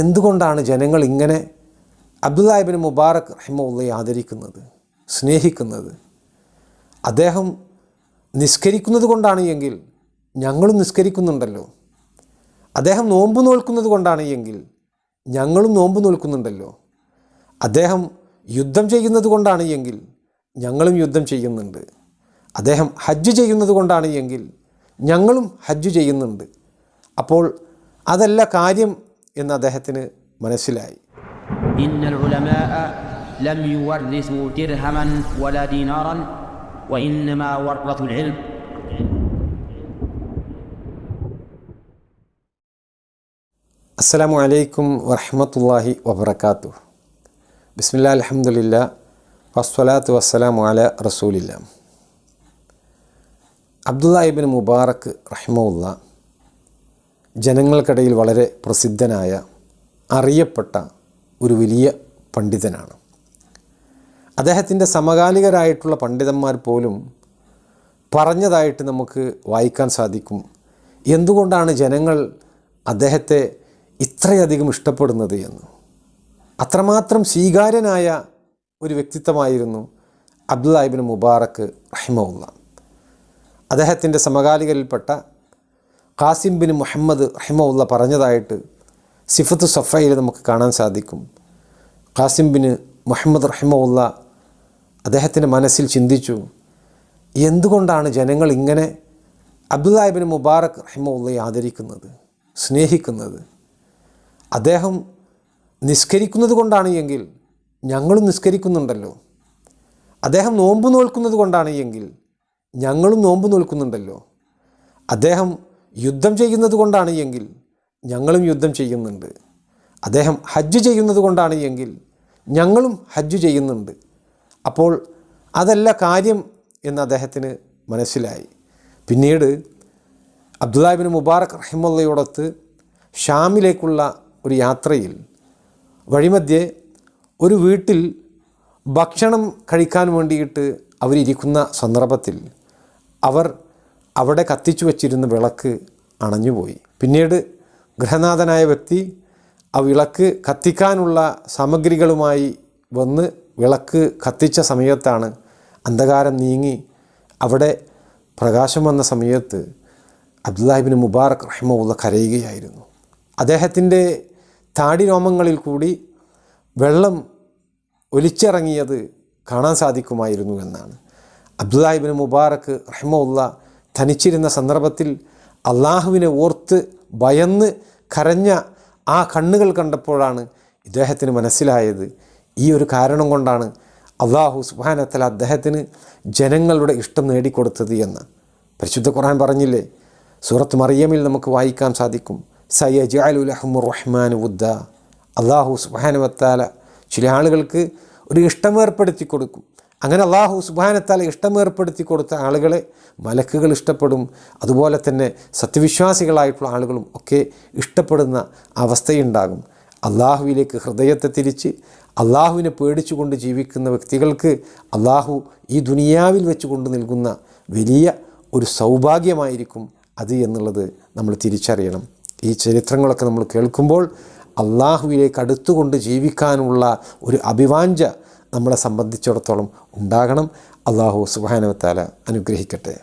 എന്തുകൊണ്ടാണ് ജനങ്ങൾ ഇങ്ങനെ അബ്ദുല്ലാഹിബിൻ മുബാറക് റഹിമുള്ളയെ ആദരിക്കുന്നത് സ്നേഹിക്കുന്നത്? അദ്ദേഹം നിസ്കരിക്കുന്നത് കൊണ്ടാണ് എങ്കിൽ ഞങ്ങളും നിസ്കരിക്കുന്നുണ്ടല്ലോ. അദ്ദേഹം നോമ്പ് നോൽക്കുന്നത് കൊണ്ടാണ് എങ്കിൽ ഞങ്ങളും നോമ്പ് നോൽക്കുന്നുണ്ടല്ലോ. അദ്ദേഹം യുദ്ധം ചെയ്യുന്നത് കൊണ്ടാണ് എങ്കിൽ ഞങ്ങളും യുദ്ധം ചെയ്യുന്നുണ്ട്. അദ്ദേഹം ഹജ്ജ് ചെയ്യുന്നത് കൊണ്ടാണ് എങ്കിൽ ഞങ്ങളും ഹജ്ജ് ചെയ്യുന്നുണ്ട്. അപ്പോൾ അതല്ല കാര്യം എന്ന് അദ്ദേഹത്തിന് മനസ്സിലായി إن العلماء لم يورثوا درهما ولا دينارا وإنما ورثوا العلم അസ്സലാമു അലൈക്കും വറഹമത്തല്ലാഹി വബർക്കാത്തു ബിസ്മില്ലാ അലഹമുല്ല വസ്വലാത്തു വസ്സലാമു അല റസൂലില്ല അബ്ദുല്ല ഇബിൻ മുബാറക്ക് റഹിമുല്ല ജനങ്ങൾക്കിടയിൽ വളരെ പ്രസിദ്ധനായ അറിയപ്പെട്ട ഒരു വലിയ പണ്ഡിതനാണ്. അദ്ദേഹത്തിന്റെ സമകാലികരായിട്ടുള്ള പണ്ഡിതന്മാർ പോലും പറഞ്ഞതായിട്ട് നമുക്ക് വായിക്കാൻ സാധിക്കും. എന്തുകൊണ്ടാണ് ജനങ്ങൾ അദ്ദേഹത്തെ ഇത്രയധികം ഇഷ്ടപ്പെടുന്നത് എന്ന്? അത്രമാത്രം സ്വീകാര്യനായ ഒരു വ്യക്തിത്വമായിരുന്നു അബ്ദുല്ലാഹിബിൻ മുബാറക്ക് റഹിമുള്ള അദ്ദേഹത്തിന്റെ സമകാലികരിൽപ്പെട്ട ഖാസിം ബിൻ മുഹമ്മദ് റഹിമുള്ള പറഞ്ഞതായിട്ട് സിഫത്ത് സഫയിൽ നമുക്ക് കാണാൻ സാധിക്കും. ഖാസിം ബിൻ മുഹമ്മദ് റഹിമുള്ള അദ്ദേഹത്തിന്റെ മനസ്സിൽ ചിന്തിച്ചു എന്തുകൊണ്ടാണ് ജനങ്ങൾ ഇങ്ങനെ അബ്ദുല്ലാഹിബിൻ മുബാറക് റഹിമുള്ളയെ ആദരിക്കുന്നത് സ്നേഹിക്കുന്നത്? അദ്ദേഹം നിസ്കരിക്കുന്നത് കൊണ്ടാണ് എങ്കിൽ ഞങ്ങളും നിസ്കരിക്കുന്നുണ്ടല്ലോ. അദ്ദേഹം നോമ്പ് നോൽക്കുന്നത് കൊണ്ടാണ് എങ്കിൽ ഞങ്ങളും നോമ്പ് നോൽക്കുന്നുണ്ടല്ലോ. അദ്ദേഹം യുദ്ധം ചെയ്യുന്നത് കൊണ്ടാണ് എങ്കിൽ ഞങ്ങളും യുദ്ധം ചെയ്യുന്നുണ്ട്. അദ്ദേഹം ഹജ്ജ് ചെയ്യുന്നത് കൊണ്ടാണ് എങ്കിൽ ഞങ്ങളും ഹജ്ജ് ചെയ്യുന്നുണ്ട്. അപ്പോൾ അതല്ല കാര്യം എന്ന് അദ്ദേഹത്തിന് മനസ്സിലായി. പിന്നീട് അബ്ദുല്ലാഹിബിൻ മുബാറക് റഹിമുള്ളയോടൊത്ത് ഷാമിലേക്കുള്ള ഒരു യാത്രയിൽ വഴിമധ്യേ ഒരു വീട്ടിൽ ഭക്ഷണം കഴിക്കാൻ വേണ്ടിയിട്ട് അവരിയ്ക്കുന്ന സന്ദർഭത്തിൽ അവർ അവിടെ കത്തിച്ചു വച്ചിരുന്ന വിളക്ക് അണഞ്ഞുപോയി. പിന്നീട് ഗൃഹനാഥനായ വ്യക്തി ആ വിളക്ക് കത്തിക്കാനുള്ള സാമഗ്രികളുമായി വന്ന് വിളക്ക് കത്തിച്ച സമയത്താണ് അന്ധകാരം നീങ്ങി. അവിടെ പ്രകാശം വന്ന സമയത്ത് അബ്ദുല്ലാഹിബിൻ മുബാറക് റഹ്മുള്ള കരയുകയായിരുന്നു. അദ്ദേഹത്തിന്റെ താടി രോമങ്ങളിൽ കൂടി വെള്ളം ഒലിച്ചിറങ്ങിയത് കാണാൻ സാധിക്കുമായിരുന്നു എന്നാണ്. അബ്ദുല്ലാഹിബിൻ മുബാറക് റഹിമുള്ള ധനിച്ചിരുന്ന സന്ദർഭത്തിൽ അള്ളാഹുവിനെ ഓർത്ത് ഭയന്ന് കരഞ്ഞ ആ കണ്ണുകൾ കണ്ടപ്പോഴാണ് ഇദ്ദേഹത്തിന് മനസ്സിലായത്. ഈ ഒരു കാരണം കൊണ്ടാണ് അള്ളാഹു സുബാനത്തല അദ്ദേഹത്തിന് ജനങ്ങളുടെ ഇഷ്ടം നേടിക്കൊടുത്തത് എന്ന്. പരിശുദ്ധ ഖുർആൻ പറഞ്ഞില്ലേ സൂറത്ത് മറിയമിൽ നമുക്ക് വായിക്കാൻ സാധിക്കും. സയ്യജ് അലുലഹമു റഹ്മാൻ ഉദ്ദ അള്ളാഹു സുബാനുവത്താല ചില ആളുകൾക്ക് ഒരു ഇഷ്ടം ഏർപ്പെടുത്തി കൊടുക്കും അങ്ങനെ അള്ളാഹു സുബാനത്താൽ ഇഷ്ടം ഏർപ്പെടുത്തി കൊടുത്ത ആളുകളെ മലക്കുകൾ ഇഷ്ടപ്പെടും. അതുപോലെ തന്നെ സത്യവിശ്വാസികളായിട്ടുള്ള ആളുകളും ഒക്കെ ഇഷ്ടപ്പെടുന്ന അവസ്ഥയുണ്ടാകും. അള്ളാഹുവിലേക്ക് ഹൃദയത്തെ തിരിച്ച് അള്ളാഹുവിനെ പേടിച്ചുകൊണ്ട് ജീവിക്കുന്ന വ്യക്തികൾക്ക് അള്ളാഹു ഈ ദുനിയാവിൽ വെച്ചുകൊണ്ട് നൽകുന്ന വലിയ ഒരു സൗഭാഗ്യമായിരിക്കും അത് എന്നുള്ളത് നമ്മൾ തിരിച്ചറിയണം. ഈ ചരിത്രങ്ങളൊക്കെ നമ്മൾ കേൾക്കുമ്പോൾ അള്ളാഹുവിലേക്ക് അടുത്തുകൊണ്ട് ജീവിക്കാനുള്ള ഒരു അഭിവാഞ്ച നമ്മളെ സംബന്ധിച്ചിടത്തോളം ഉണ്ടാകണം. അള്ളാഹു സുഹാനവത്താല അനുഗ്രഹിക്കട്ടെ.